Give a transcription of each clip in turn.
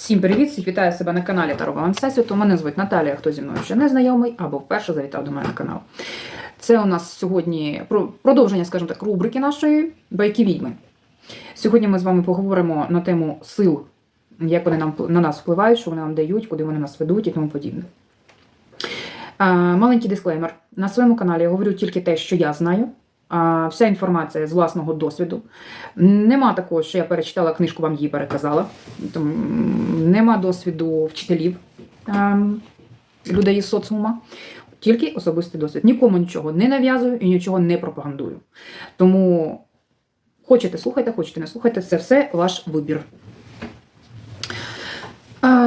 Всім привіт! Всіх вітаю себе на каналі Таро Всесвіту. Мене звуть Наталія, хто зі мною ще не знайомий або вперше завітав до мене на канал. Це у нас сьогодні продовження, скажімо так, рубрики нашої байки відьми. Сьогодні ми з вами поговоримо на тему сил, як вони нам, на нас впливають, що вони нам дають, куди вони нас ведуть і тому подібне. Маленький дисклеймер. На своєму каналі я говорю тільки те, що я знаю. Вся інформація з власного досвіду. Нема такого, що я перечитала книжку, вам її переказала. Нема досвіду вчителів ем, людей із соціума. Тільки особистий досвід. Нікому нічого не нав'язую і нічого не пропагандую. Тому хочете слухайте, хочете не слухайте, це все ваш вибір.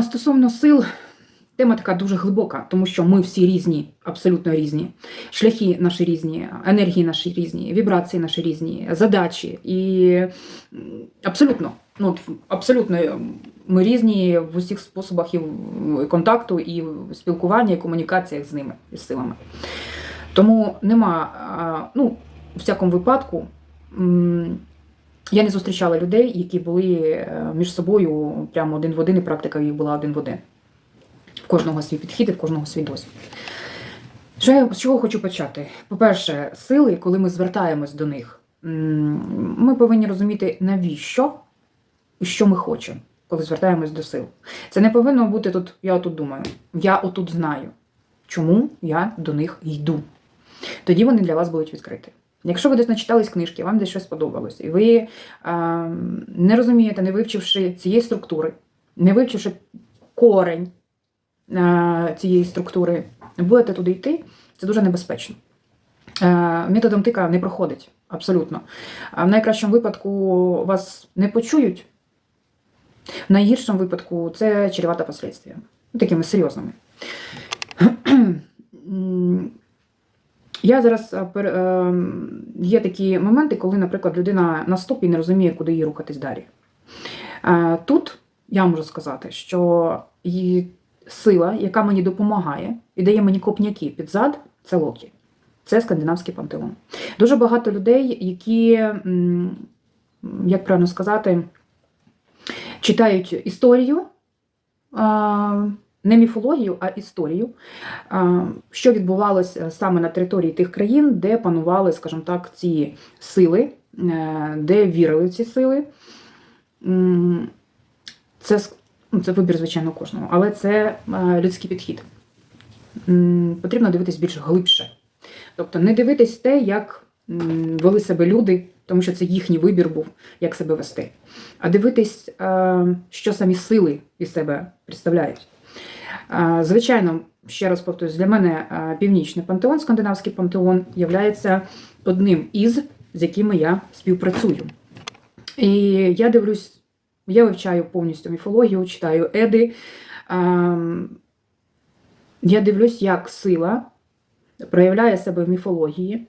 Стосовно сил, тема така дуже глибока, тому що ми всі різні, абсолютно різні. Шляхи наші різні, енергії наші різні, вібрації наші різні, задачі. І абсолютно, ну, абсолютно ми різні в усіх способах і контакту, і в спілкуванні, і комунікаціях з ними, із силами. Тому нема, ну, у всякому випадку. Я не зустрічала людей, які були е, між собою прямо один в один, і практика їх була один в один. Кожного свій підхід і в кожного свій досвід. Що я, з чого хочу почати? По-перше, сили, коли ми звертаємось до них, ми повинні розуміти, навіщо і що ми хочемо, коли звертаємось до сил. Це не повинно бути тут, я отут думаю, я отут знаю, чому я до них йду. Тоді вони для вас будуть відкриті. Якщо ви десь начитались книжки, вам десь щось сподобалось, і ви е, не розумієте, не вивчивши цієї структури, не вивчивши корень цієї структури, будете туди йти, це дуже небезпечно. Е, методом тика не проходить абсолютно. В найкращому випадку вас не почують, в найгіршому випадку це чревато последствия. Ну, Такими серйозними. Я зараз е, е, є такі моменти, коли, наприклад, людина на стопі не розуміє, куди їй рухатись далі. Е, Тут я можу сказати, що сила, яка мені допомагає і дає мені копняки під зад, це Локі. Це скандинавський пантеон. Дуже багато людей, які, як правильно сказати, читають історію, не міфологію, а історію, що відбувалося саме на території тих країн, де панували, скажімо так, ці сили, е, де вірили в ці сили. Це, це вибір, звичайно, кожного, але це е, людський підхід. Потрібно дивитись більш глибше. Тобто не дивитись те, як вели себе люди, тому що це їхній вибір був, як себе вести, а дивитись, е, що самі сили із себе представляють. Е, Звичайно, ще раз повторюсь, для мене північний пантеон, скандинавський пантеон, є одним із, з якими я співпрацюю. І я дивлюсь, я вивчаю повністю міфологію, читаю еди. Ем, Я дивлюсь, як сила проявляє себе в міфології,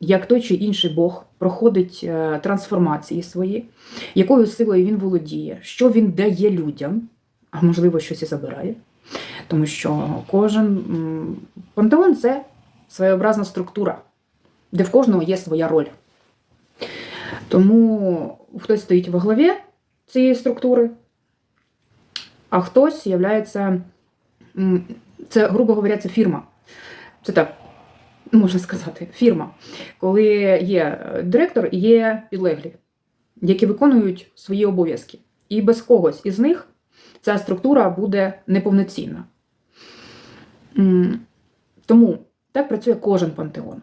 як той чи інший Бог проходить е, трансформації свої, якою силою він володіє, що він дає людям, а можливо, щось і забирає. Тому що кожен пантеон це своєобразна структура, де в кожного є своя роль. Тому хтось стоїть во главі цієї структури, а хтось являється, це, грубо говоря, це фірма. Це так, можна сказати, фірма. Коли є директор і є підлеглі, які виконують свої обов'язки. І без когось із них ця структура буде неповноцінна. Тому так працює кожен пантеон.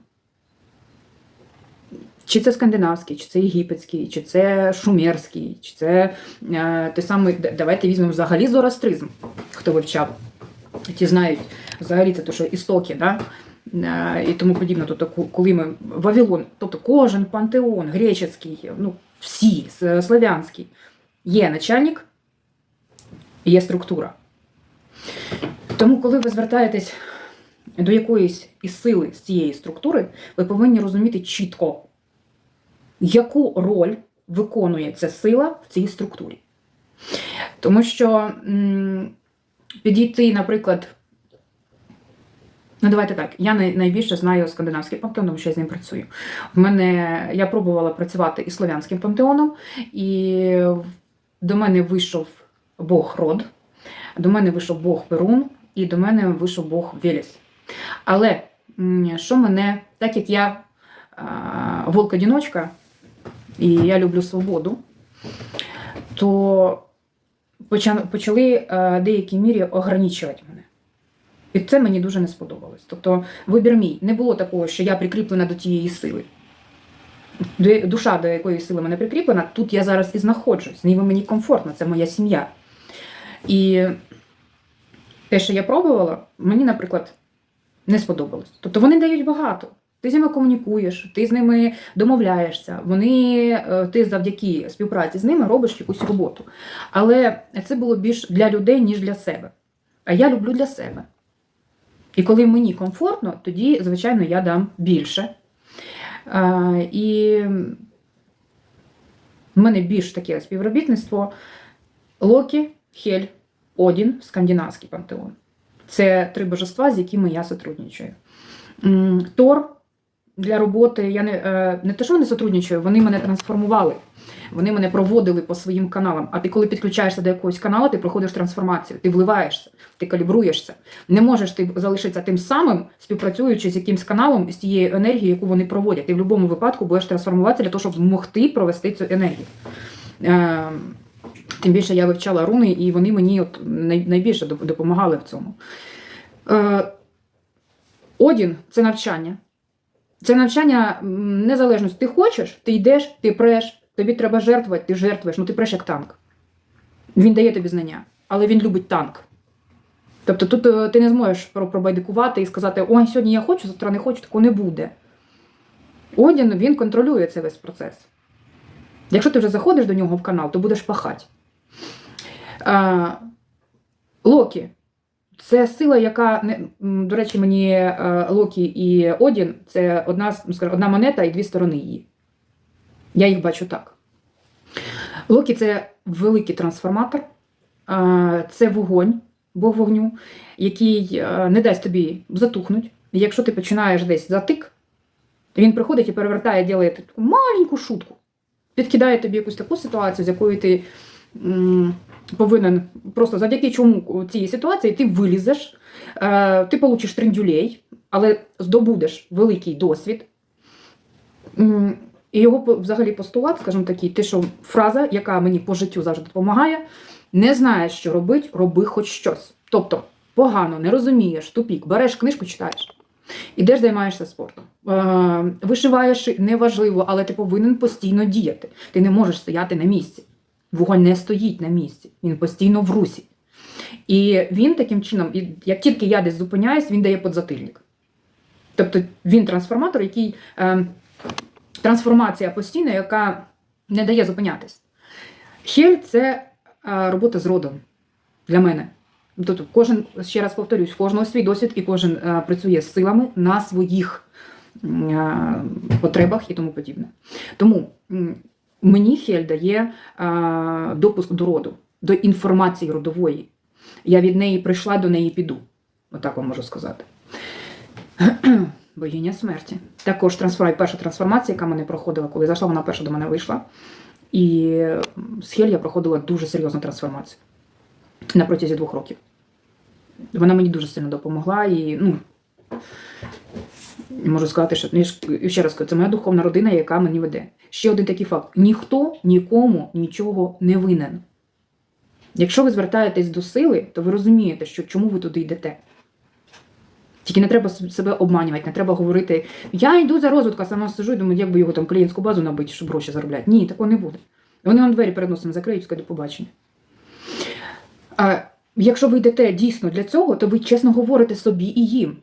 Чи це скандинавський, чи це єгипетський, чи це шумерський, чи це е, той самий. Давайте візьмемо взагалі зороастризм, хто вивчав. Ті знають взагалі це то, що істоки, да? е, і тому подібне. Тобто, коли ми Вавилон, тобто кожен пантеон, греческий, ну, всі, с- славянський, є начальник, є структура. Тому, коли ви звертаєтесь до якоїсь із сили з цієї структури, ви повинні розуміти чітко, яку роль виконує ця сила в цій структурі. Тому що підійти, наприклад, ну давайте так, я найбільше знаю скандинавський пантеон, тому що я з ним працюю. В мене я пробувала працювати із слов'янським пантеоном, і до мене вийшов Бог род, До мене вийшов Бог Перун, і до мене вийшов Бог Веліс. Але що мене, так як я волк-одіночка, і я люблю свободу, то почали е, в деякій мірі ограничувати мене. І це мені дуже не сподобалось. Тобто, вибір мій не було такого, що я прикріплена до тієї сили. Душа, до якої сили мене прикріплена, тут я зараз і знаходжусь. З ними мені комфортно, це моя сім'я. І те, що я пробувала, мені, наприклад, не сподобалось. Тобто вони дають багато. Ти з ними комунікуєш, ти з ними домовляєшся, вони, е, ти завдяки співпраці з ними робиш якусь роботу. Але це було більш для людей, ніж для себе. А я люблю для себе. І коли мені комфортно, тоді, звичайно, я дам більше. А, і в мене більш таке співробітництво Локі, Хель, Одін, скандинавський пантеон. Це три божества, з якими я сотрудничаю. Тор для роботи я не, е, не те, що вони сотрудничаю, вони мене трансформували. Вони мене проводили по своїм каналам. А ти, коли підключаєшся до якогось каналу, ти проходиш трансформацію, ти вливаєшся, ти калібруєшся. Не можеш ти залишитися тим самим, співпрацюючи з якимсь каналом з тією енергією, яку вони проводять. Ти в будь-якому випадку будеш трансформуватися для того, щоб змогти провести цю енергію. Е, Тим більше я вивчала руни, і вони мені от найбільше допомагали в цьому. Е, Одін це навчання. Це навчання незалежності. Ти хочеш, ти йдеш, ти преш, тобі треба жертвувати, ти жертвуєш, ну ти преш як танк. Він дає тобі знання, але він любить танк. Тобто тут е, ти не зможеш пробайдикувати і сказати, ой, сьогодні я хочу, завтра не хочу, такого не буде. Одін він контролює цей весь процес. Якщо ти вже заходиш до нього в канал, то будеш пахати. А, Локі це сила, яка до речі, мені е, Локі і Одін це одна, ну, одна монета і дві сторони її. Я їх бачу так. Локі це великий трансформатор, це вогонь, бог вогню, який е, не дасть тобі затухнути. Якщо ти починаєш десь затик, він приходить і перевертає, ділає таку маленьку шутку, підкидає тобі якусь таку ситуацію, з якої ти повинен просто завдяки чому цій ситуації ти вилізеш, е, ти получиш трендюлей, але здобудеш великий досвід. І його взагалі постулат, скажімо такий, те, що фраза, яка мені по життю завжди допомагає, не знаєш, що робить, роби хоч щось. Тобто погано, не розумієш, тупік, береш книжку, читаєш. Ідеш, займаєшся спортом. Е, вишиваєш неважливо, але ти повинен постійно діяти. Ти не можеш стояти на місці. Вогонь не стоїть на місці, він постійно в русі. І він таким чином, як тільки я десь зупиняюсь, він дає подзатильник. Тобто він трансформатор, який е, трансформація постійна, яка не дає зупинятись. Хель це е, робота з родом для мене. Тобто кожен, ще раз повторюсь, кожного свій досвід і кожен е, працює з силами на своїх е, потребах і тому подібне. Тому мені Хель дає е, допуск до роду, до інформації родової. Я від неї прийшла, до неї піду. Отак вам можу сказати. Богиня смерті. Також трансформація, перша трансформація, яка мене проходила, коли зайшла, вона перша до мене вийшла. І з Хель я проходила дуже серйозну трансформацію на протязі двох років. Вона мені дуже сильно допомогла і, ну, можу сказати, що ну, ще раз кажу, це моя духовна родина, яка мені веде. Ще один такий факт: ніхто нікому нічого не винен. Якщо ви звертаєтесь до сили, то ви розумієте, що чому ви туди йдете. Тільки не треба себе обманювати, не треба говорити, я йду за розвитку, а сама сижу і думаю, як би його там клієнтську базу набити, щоб гроші заробляти. Ні, такого не буде. Вони вам двері перед носом закриють, скажуть до побачення. А якщо ви йдете дійсно для цього, то ви чесно говорите собі і їм,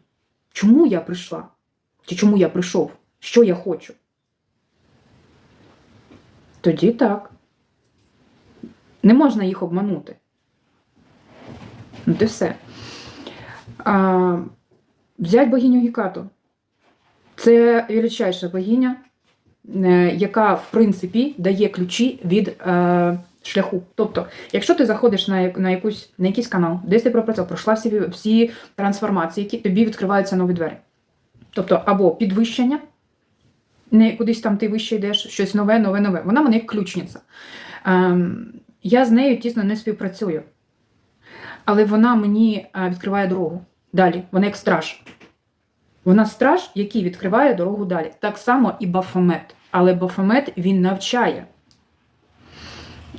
чому я прийшла? Чи чому я прийшов? Що я хочу? Тоді так. Не можна їх обманути. Ну, ти все. А, взять богиню Гекату. Це величайша богиня, е, яка, в принципі, дає ключі від е, шляху. Тобто, якщо ти заходиш на, на, якусь, на якийсь канал, десь ти пропрацював, пройшла всі, всі трансформації, які тобі відкриваються нові двері. Тобто, або підвищення, не кудись там ти вище йдеш, щось нове, нове, нове. Вона мене як ключниця. Ем, я з нею тісно не співпрацюю. але вона мені е, відкриває дорогу. Далі, вона як страж. Вона страж, який відкриває дорогу далі. Так само і Бафомет. Але Бафомет він навчає.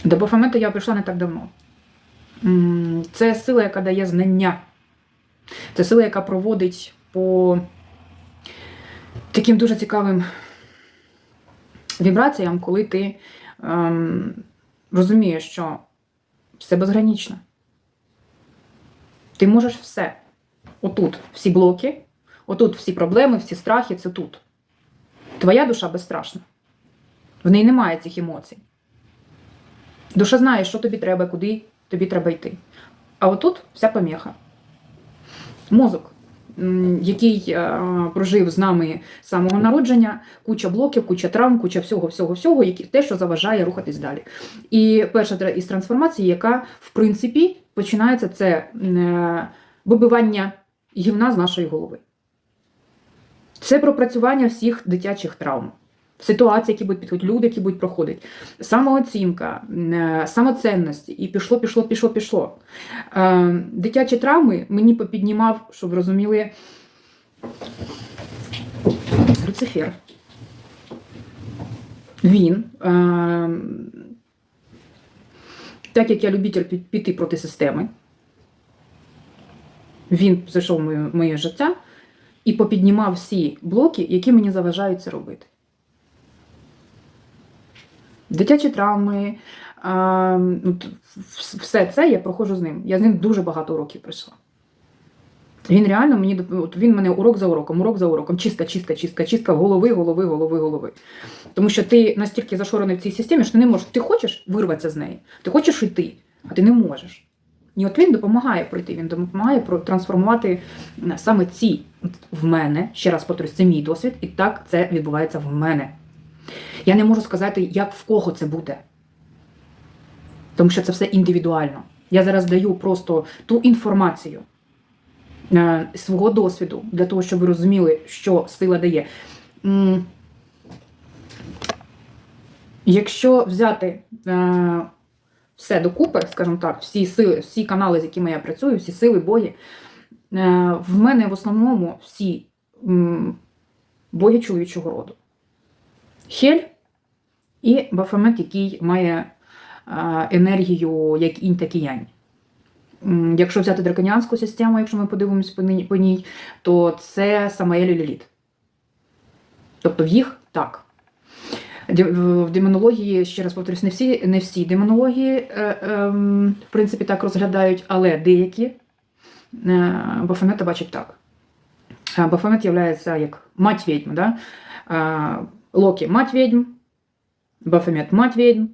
До Бафомета я прийшла не так давно. Це сила, яка дає знання. Це сила, яка проводить по таким дуже цікавим вібраціям, коли ти ем, розумієш, що все безгранічно. Ти можеш все. Отут всі блоки, отут всі проблеми, всі страхи це тут. Твоя душа безстрашна. В неї немає цих емоцій. Душа знає, що тобі треба, куди тобі треба йти. А отут вся поміха. Мозок, який е, прожив з нами з самого народження, куча блоків, куча травм, куча всього, всього, всього, які, те, що заважає рухатись далі. І перша із трансформацій, яка, в принципі, починається, це е, вибивання гівна з нашої голови. Це пропрацювання всіх дитячих травм. Ситуації, які будуть підходити, люди, які будуть проходити, самооцінка, е, самоцінності, і пішло, пішло, пішло, пішло. Е, Дитячі травми мені попіднімав, щоб ви розуміли, Люцифер. Він, е, так як я любитель піти проти системи, він зайшов в моє, моє життя і попіднімав всі блоки, які мені заважають це робити. Дитячі травми, а, ну, все це я проходжу з ним. Я з ним дуже багато уроків пройшла. Він реально мені от він мене урок за уроком, урок за уроком, чистка, чистка, чистка, чистка голови, голови, голови, голови. Тому що ти настільки зашорений в цій системі, що ти не можеш. Ти хочеш вирватися з неї, ти хочеш йти, а ти не можеш. І от він допомагає пройти, він допомагає трансформувати саме ці в мене. Ще раз повторюсь, це мій досвід, і так це відбувається в мене. Я не можу сказати, як в кого це буде. Тому що це все індивідуально. Я зараз даю просто ту інформацію е, свого досвіду для того, щоб ви розуміли, що сила дає. М, Якщо взяти е, все докупи, скажімо так, всі сили, всі канали, з якими я працюю, всі сили, бої, е, в мене в основному всі боги чоловічого роду. Хель і Бафомет, який має е, енергію як інь, так і янь. Якщо взяти драконіанську систему, якщо ми подивимось по ній- то це Самаель і Ліліт. Тобто в їх так. В демонології, ще раз повторюсь, не всі, не всі демонології, е, ем, в принципі, так розглядають, але деякі е, Бафомета бачать так. Е, Бафомет є як мать відьм, да? Локі мать відьм, Бафомет мать відьм,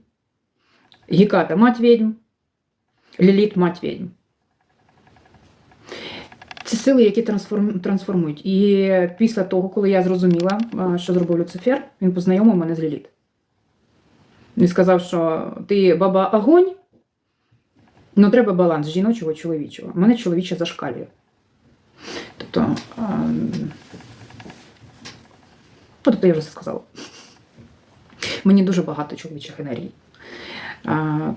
Геката мать відьм, Ліліт мать відьм. Це сили, які трансформують. І після того, коли я зрозуміла, що зробив Люцифер, він познайомив мене з Ліліт. Він сказав, що ти баба огонь, ну треба баланс жіночого і чоловічого. У мене чоловіче зашкалює. Тобто, тобто я вже все сказала. Мені дуже багато чоловічих енергій.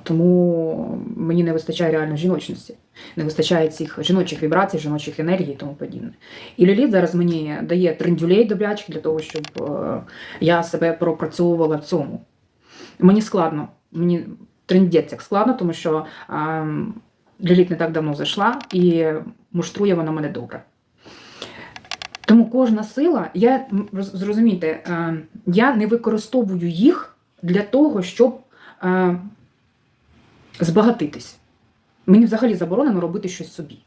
Тому мені не вистачає реально жіночності, не вистачає цих жіночих вібрацій, жіночих енергій і тому подібне. І Ліліт зараз мені дає трендюлей добрячих для того, щоб е, я себе пропрацьовувала в цьому. Мені складно, мені трендець як складно, тому що е, Ліліт не так давно зайшла і муштрує вона мене добре. Тому кожна сила, я зрозумійте, е, я не використовую їх для того, щоб е, збагатитись. Мені взагалі заборонено робити щось собі.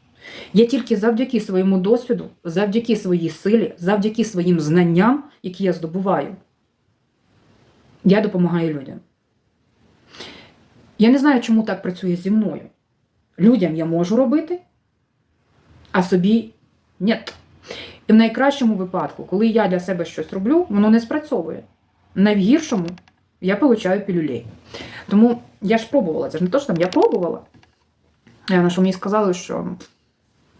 Я тільки завдяки своєму досвіду, завдяки своїй силі, завдяки своїм знанням, які я здобуваю, я допомагаю людям. Я не знаю, чому так працює зі мною. Людям я можу робити, а собі ні. І в найкращому випадку, коли я для себе щось роблю, воно не спрацьовує. Найгіршому я получаю пілюлей. Тому я ж пробувала, це ж не то, що там я пробувала. Е, На що мені сказали, що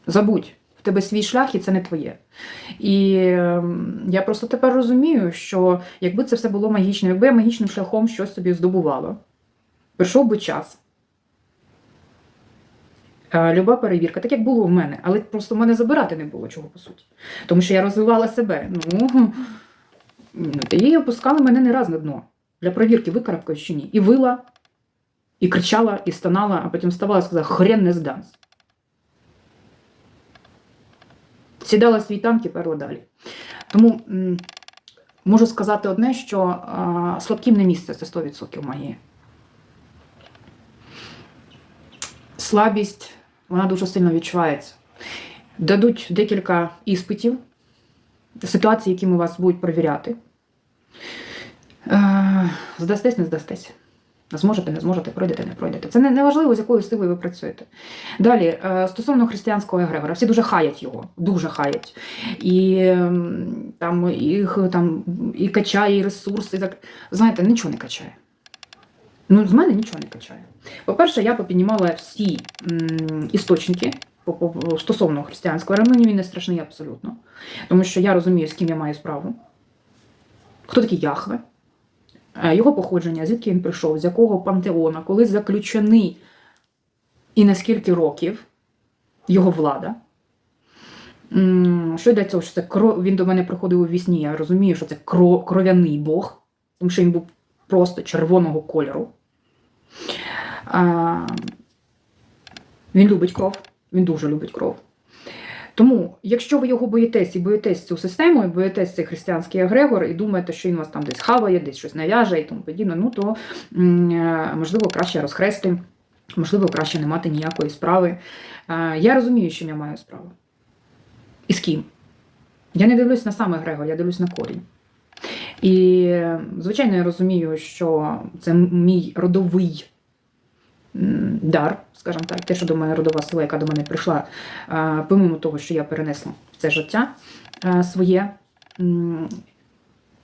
забудь, в тебе свій шлях і це не твоє. І ем, я просто тепер розумію, що якби це все було магічним, якби я магічним шляхом щось собі здобувала, прийшов би час. Е, Люба перевірка, так як було в мене, але просто в мене забирати не було чого по суті. Тому що я розвивала себе. Ну, ну і опускали мене не раз на дно. Для перевірки викарабкаюсь чи ні. І вила, і кричала, і стонала, а потім вставала і сказала, хрен не здамся. Сідала свій танк і перла далі. Тому можу сказати одне, що а, слабким не місце це 100% магії. Слабість, вона дуже сильно відчувається. Дадуть декілька іспитів, ситуації, якими вас будуть перевіряти. Е, Здастесь, не здастесь. Зможете, не зможете, пройдете, не пройдете. Це не, не важливо, з якою силою ви працюєте. Далі, е, стосовно християнського егрегора, всі дуже хаять його, дуже хаять. І ем, там їх там і качає, і ресурси. І так. Знаєте, нічого не качає. Ну, з мене нічого не качає. По-перше, я попіднімала всі м, істочники стосовно християнського егрегора. Мені він не страшний абсолютно. Тому що я розумію, з ким я маю справу. Хто такий Яхве? Е, Його походження, звідки він прийшов, з якого пантеона, коли заключений і на скільки років його влада. Що йдеться, що це кро... він до мене приходив у вісні, я розумію, що це кро... кров'яний Бог, тому що він був просто червоного кольору. Він любить кров, він дуже любить кров. Тому, якщо ви його боїтесь і боїтесь цю систему, і боїтесь цей християнський егрегор, і думаєте, що він вас там десь хаває, десь щось нав'яже і тому подібне, ну то е, можливо краще розхрести, можливо, краще не мати ніякої справи. Е, Я розумію, чим я маю справу. І з ким. Я не дивлюсь на сам егрегор, я дивлюсь на корінь. І, е, звичайно, я розумію, що це мій родовий дар, скажімо так, те, що до мене родова сила, яка до мене прийшла, помимо того, що я перенесла це життя своє.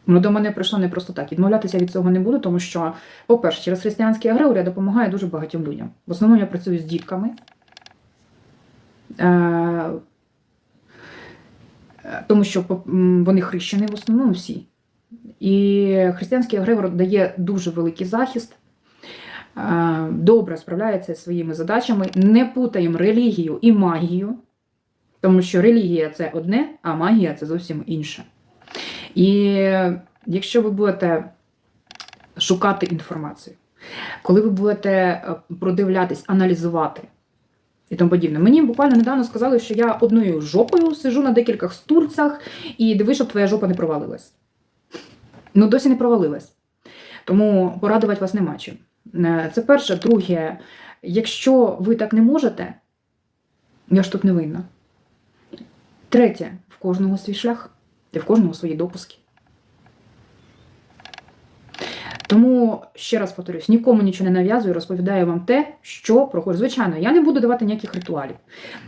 Воно до мене прийшло не просто так. Відмовлятися від цього не буду, тому що, по-перше, через християнський агреор я допомагаю дуже багатьом людям. В основному я працюю з дітками. Тому що вони хрещені в основному всі. І християнський агрегор дає дуже великий захист, добре справляється зі своїми задачами. Не путаємо релігію і магію, тому що релігія це одне, а магія це зовсім інше. І якщо ви будете шукати інформацію, коли ви будете е, продивлятись, аналізувати і тому подібне. Мені буквально недавно сказали, що я одною жопою сижу на декількох стульцях і диви, щоб твоя жопа не провалилась. Ну, досі не провалилась. Тому порадувати вас нема чим. Е, Це перше. Друге, якщо ви так не можете, я ж тут не винна. Третє, в кожного свій шлях, і в кожного свої допуски. Тому ще раз повторюсь, нікому нічого не нав'язую, розповідаю вам те, що проходить. Звичайно, я не буду давати ніяких ритуалів.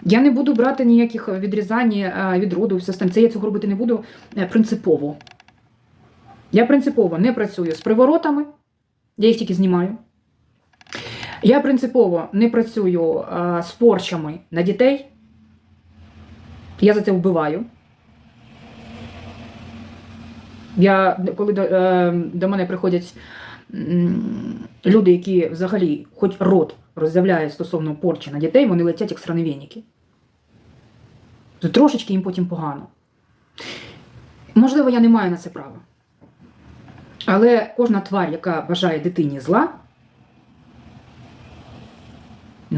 Я не буду брати ніяких відрізань е, від роду, остальне. Це я цього робити не буду е, принципово. Я принципово не працюю з приворотами, я їх тільки знімаю. Я принципово не працюю е, з порчами на дітей. Я за це вбиваю. Я, коли до, е, до мене приходять люди, які взагалі хоч рот роззявляють стосовно порчі на дітей, вони летять як сраневєніки. Трошечки їм потім погано. Можливо, я не маю на це права. Але кожна тварь, яка бажає дитині зла,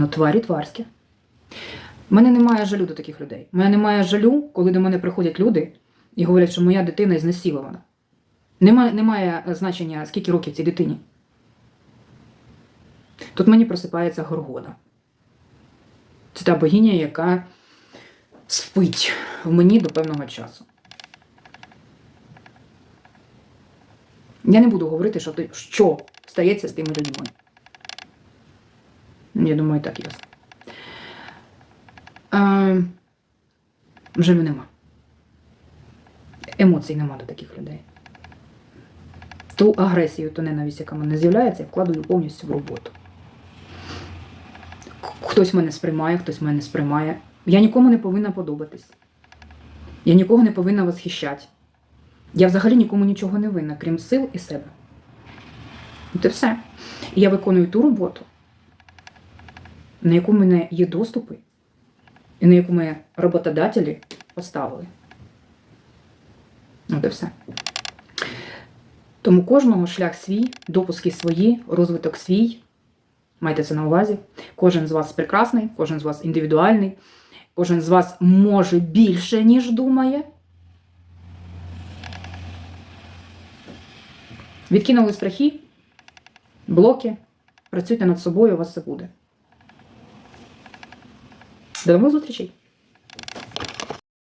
ну, тварі тварські. У мене немає жалю до таких людей. У мене немає жалю, коли до мене приходять люди і говорять, що моя дитина знесилована. Немає, немає значення, скільки років цій дитині. Тут мені просипається Горгода. Це та богиня, яка спить в мені до певного часу. Я не буду говорити, що, що стається з тими людьми. Я думаю, так ясно. А, жалю нема. Емоцій нема до таких людей. Ту агресію, ту ненависть, яка мене з'являється, я вкладаю повністю в роботу. Хтось мене сприймає, хтось мене сприймає. Я нікому не повинна подобатись. Я нікого не повинна восхищати. Я взагалі нікому нічого не винна, крім сил і себе. І це все. І я виконую ту роботу, на яку в мене є доступи, і на яку ми роботодателі поставили. От і все. Тому кожного шлях свій, допуски свої, розвиток свій. Майте це на увазі. Кожен з вас прекрасний, кожен з вас індивідуальний, кожен з вас може більше, ніж думає. Відкинули страхи, блоки, працюйте над собою, у вас все буде. До нових зустрічей!